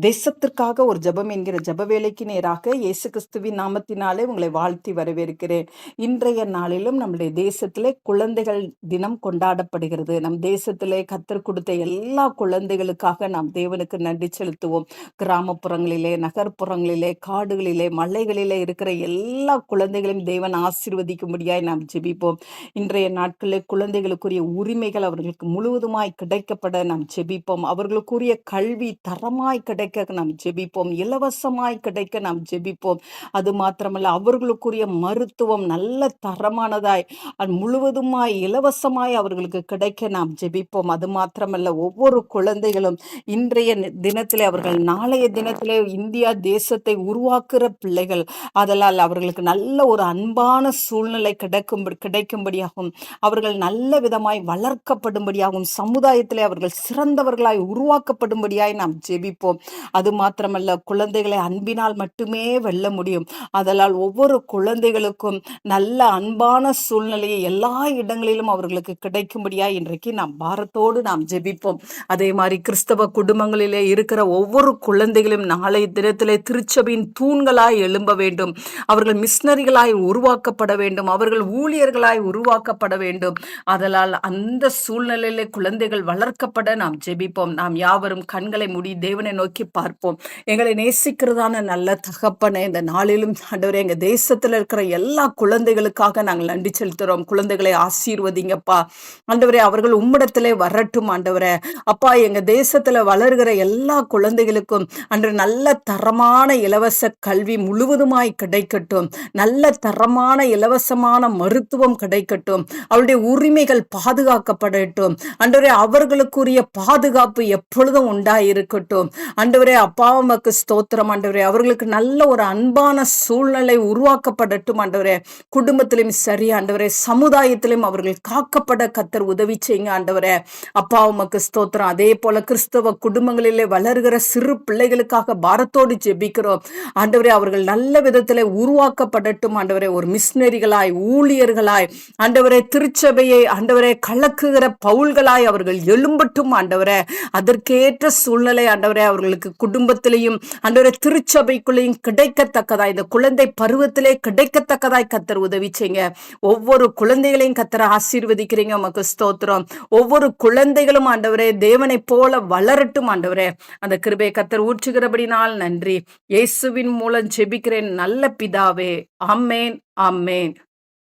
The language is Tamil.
தேசத்திற்காக ஒரு ஜெபம் என்கிற ஜப வேலைக்கு நேராக இயேசு கிறிஸ்துவின் நாமத்தினாலே உங்களை வாழ்த்தி வரவேற்கிறேன். இன்றைய நாளிலும் நம்முடைய தேசத்திலே குழந்தைகள் தினம் கொண்டாடப்படுகிறது. நம் தேசத்திலே கத்தர் கொடுத்த எல்லா குழந்தைகளுக்காக நாம் தேவனுக்கு நன்றி செலுத்துவோம். கிராமப்புறங்களிலே நகர்ப்புறங்களிலே காடுகளிலே மலைகளிலே இருக்கிற எல்லா குழந்தைகளையும் தேவன் ஆசீர்வதிக்கும்படியாய் நாம் ஜெபிப்போம். இன்றைய நாட்களில் குழந்தைகளுக்குரிய உரிமைகள் அவர்களுக்கு முழுவதுமாய் கிடைக்கப்பட நாம் ஜெபிப்போம். அவர்களுக்குரிய கல்வி தரமாய் கிடைக்க நாம் ஜெபிப்போம். இலவசமாய் கிடைக்க நாம் ஜெபிப்போம். அது மாத்திரமல்ல அவர்களுக்குரிய மருத்துவம் நல்ல தரமானதாய் முழுவதுமாய் இலவசமாய் அவர்களுக்கு கிடைக்க நாம் ஜெபிப்போம். அது மாத்திரமல்ல ஒவ்வொரு குழந்தைகளும் இன்றைய தினத்திலே அவர்கள் நாளைய தினத்திலே இந்தியா தேசத்தை உருவாக்குற பிள்ளைகள் அதனால் அவர்களுக்கு நல்ல ஒரு அன்பான சூழ்நிலை கிடைக்கும் கிடைக்கும்படியாகவும் அவர்கள் நல்ல விதமாய் வளர்க்கப்படும்படியாகவும் சமுதாயத்திலே அவர்கள் சிறந்தவர்களாய் உருவாக்கப்படும்படியாய் நாம் ஜெபிப்போம். அது மாத்திரமல்ல குழந்தைகளை அன்பினால் மட்டுமே வெல்ல முடியும். அதனால் ஒவ்வொரு குழந்தைகளுக்கும் நல்ல அன்பான சூழ்நிலையை எல்லா இடங்களிலும் அவர்களுக்கு கிடைக்கும்படியா இன்றைக்கு நாம் பாரத்தோடு நாம் ஜெபிப்போம். அதே மாதிரி கிறிஸ்தவ குடும்பங்களிலே இருக்கிற ஒவ்வொரு குழந்தைகளும் நாளை தினத்திலே திருச்சபையின் தூண்களாய் எழும்ப வேண்டும். அவர்கள் மிஷினரிகளாய் உருவாக்கப்பட வேண்டும். அவர்கள் ஊழியர்களாய் உருவாக்கப்பட வேண்டும். அதனால் அந்த சூழ்நிலையிலே குழந்தைகள் வளர்க்கப்பட நாம் ஜெபிப்போம். நாம் யாவரும் கண்களை மூடி தேவனை நோக்கி பார்ப்போம். எங்களை நேசிக்கிறதான நல்ல தகப்பனை இந்த நாளிலும் ஆண்டவரே எங்கள் தேசத்தில் இருக்கிற எல்லா குழந்தைகளுக்காக நாங்கள் நன்றி செலுத்துகிறோம் குழந்தைகளை ஆசீர்வதிங்கப்பா. ஆண்டவரே அவர்கள் உம்மிடத்திலே வரட்டும் ஆண்டவரே. அப்பா எங்கள் தேசத்தில் வளர்கிற எல்லா குழந்தைகளுக்கும் அன்று நல்ல தரமான இலவச கல்வி முழுவதுமாய் கிடைக்கட்டும். நல்ல தரமான இலவசமான மருத்துவம் கிடைக்கட்டும். அவருடைய உரிமைகள் பாதுகாக்கப்படட்டும். அன்றவரே அவர்களுக்குரிய பாதுகாப்பு எப்பொழுதும் உண்டாயிருக்கட்டும். அன்று ஆண்டவரே அப்பா உமக்கு ஸ்தோத்திரம் ஆண்டவரே. அவர்களுக்கு நல்ல ஒரு அன்பான சூழ்நிலை உருவாக்கப்படட்டும் ஆண்டவரே. குடும்பத்திலும் சரி ஆண்டவரே சமுதாயத்திலும் அவர்கள் காக்கப்பட கத்தர் உதவி செய்யுங்க ஆண்டவரே. அப்பா உமக்கு ஸ்தோத்திரம். அதே போல கிறிஸ்தவ குடும்பங்களிலே வளர்கிற சிறு பிள்ளைகளுக்காக பாரத்தோடு ஜெபிக்கிறோம். ஆண்டவரே அவர்கள் நல்ல விதத்தில் உருவாக்கப்படட்டும் ஆண்டவரே. ஒரு மிஷினரிகளாய் ஊழியர்களாய் ஆண்டவரே திருச்சபையை ஆண்டவரே கலக்குகிற பவுல்களாய் அவர்கள் எழும்பட்டும் ஆண்டவரே. அதற்கேற்ற சூழ்நிலை ஆண்டவரே அவர்களுக்கு குடும்பத்திலையும் ஆண்டவரே திருச்சபைக்குள்ளேயும் கிடைக்கத்தக்கதாய் இந்த குழந்தை பருவத்திலே கிடைக்கத்தக்கதாய் கத்தர் உதவி செய்யுங்க. ஒவ்வொரு குழந்தைகளையும் கத்தர் ஆசீர்வதிக்கிறீங்க. உமக்கு ஸ்தோத்திரம். ஒவ்வொரு குழந்தைகளும் ஆண்டவரே தேவனைப் போல வளரட்டும் ஆண்டவரே. அந்த கிருபை கத்தர் ஊற்றுகிறபடினால் நன்றி. இயேசுவின் மூலம் ஜெபிக்கிறேன். நல்ல பிதாவே. Amen amen